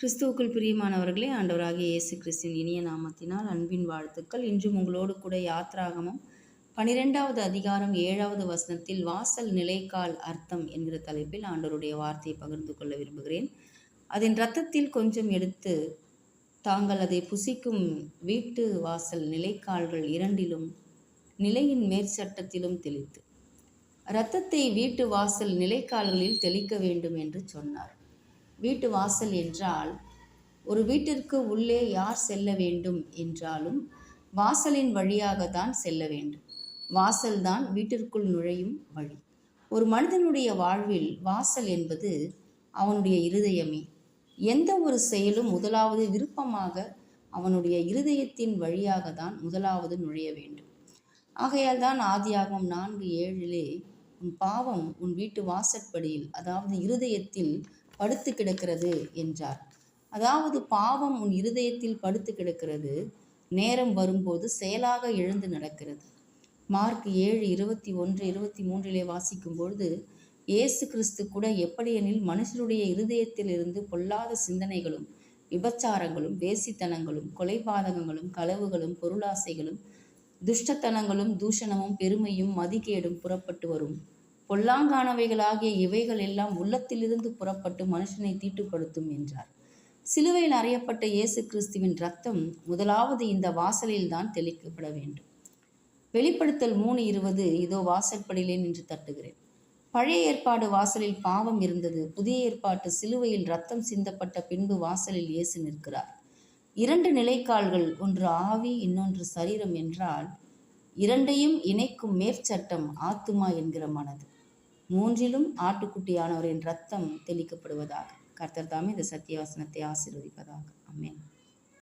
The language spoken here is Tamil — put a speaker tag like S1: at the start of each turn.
S1: கிறிஸ்துவுக்குள் பிரியமானவர்களே ஆண்டவராகிய இயேசு கிறிஸ்துவின் இனிய நாமத்தினால் அன்பின் வாழ்த்துக்கள். இன்றும் உங்களோடு கூட யாத்ராகமம் பனிரெண்டாவது அதிகாரம் ஏழாவது வசனத்தில் வாசல் நிலைக்கால் அர்த்தம் என்கிற தலைப்பில் ஆண்டவருடைய வார்த்தையை பகிர்ந்து கொள்ள விரும்புகிறேன். அதன் ரத்தத்தில் கொஞ்சம் எடுத்து தாங்கள் அதை புசிக்கும் வீட்டு வாசல் நிலைக்கால்கள் இரண்டிலும் நிலையின் மேற்சட்டத்திலும் தெளித்து இரத்தத்தை வீட்டு வாசல் நிலைக்கால்களில் தெளிக்க வேண்டும் என்று சொன்னார். வீட்டு வாசல் என்றால் ஒரு வீட்டிற்கு உள்ளே யார் செல்ல வேண்டும் என்றாலும் வாசலின் வழியாக தான் செல்ல வேண்டும். வாசல்தான் வீட்டிற்குள் நுழையும் வழி. ஒரு மனிதனுடைய வாழ்வில் வாசல் என்பது அவனுடைய இருதயமே. எந்த ஒரு செயலும் முதலாவது விருப்பமாக அவனுடைய இருதயத்தின் வழியாக தான் முதலாவது நுழைய வேண்டும். ஆகையால் தான் ஆதியாகமம் நான்கு ஏழிலே உன் பாவம் உன் வீட்டு வாசற்படியில் அதாவது இருதயத்தில் படுத்து கிடக்கிறது என்றார். அதாவது பாவம் உன் இருதயத்தில் படுத்து கிடக்கிறது. நேரம் வரும்போது செயலாக எழுந்து நடக்கிறது. மார்க் ஏழு இருபத்தி ஒன்று இருபத்தி மூன்றிலே வாசிக்கும் பொழுது இயேசு கிறிஸ்து கூட எப்படியெனில் மனுஷருடைய இருதயத்தில் இருந்து பொல்லாத சிந்தனைகளும் விபச்சாரங்களும் வேசித்தனங்களும் கொலைபாதகங்களும் களவுகளும் பொருளாசைகளும் துஷ்டத்தனங்களும் தூஷணமும் பெருமையும் மதிகேடும் புறப்பட்டு வரும். பொல்லாங்கானவைகளாகிய இவைகள் எல்லாம் உள்ளத்திலிருந்து புறப்பட்டு மனுஷனை தீட்டுப்படுத்தும் என்றார். சிலுவையில் அறையப்பட்ட இயேசு கிறிஸ்துவின் ரத்தம் முதலாவது இந்த வாசலில் தான் தெளிக்கப்பட வேண்டும். வெளிப்படுத்தல் மூணு இருபது இதோ வாசற்படியிலே நின்று தட்டுகிறேன். பழைய ஏற்பாடு வாசலில் பாவம் இருந்தது. புதிய ஏற்பாட்டு சிலுவையில் ரத்தம் சிந்தப்பட்ட பின்பு வாசலில் இயேசு நிற்கிறார். இரண்டு நிலைக்கால்கள் ஒன்று ஆவி இன்னொன்று சரீரம் என்றால் இரண்டையும் இணைக்கும் மேற்சட்டம் ஆத்துமா என்கிற மனது. மூன்றிலும் ஆட்டுக்குட்டியானவரின் ரத்தம் தெளிக்கப்படுவதாக கர்த்தர் தாமே இந்த சத்தியவாசனத்தை ஆசீர்வதிப்பதாக. அமேன்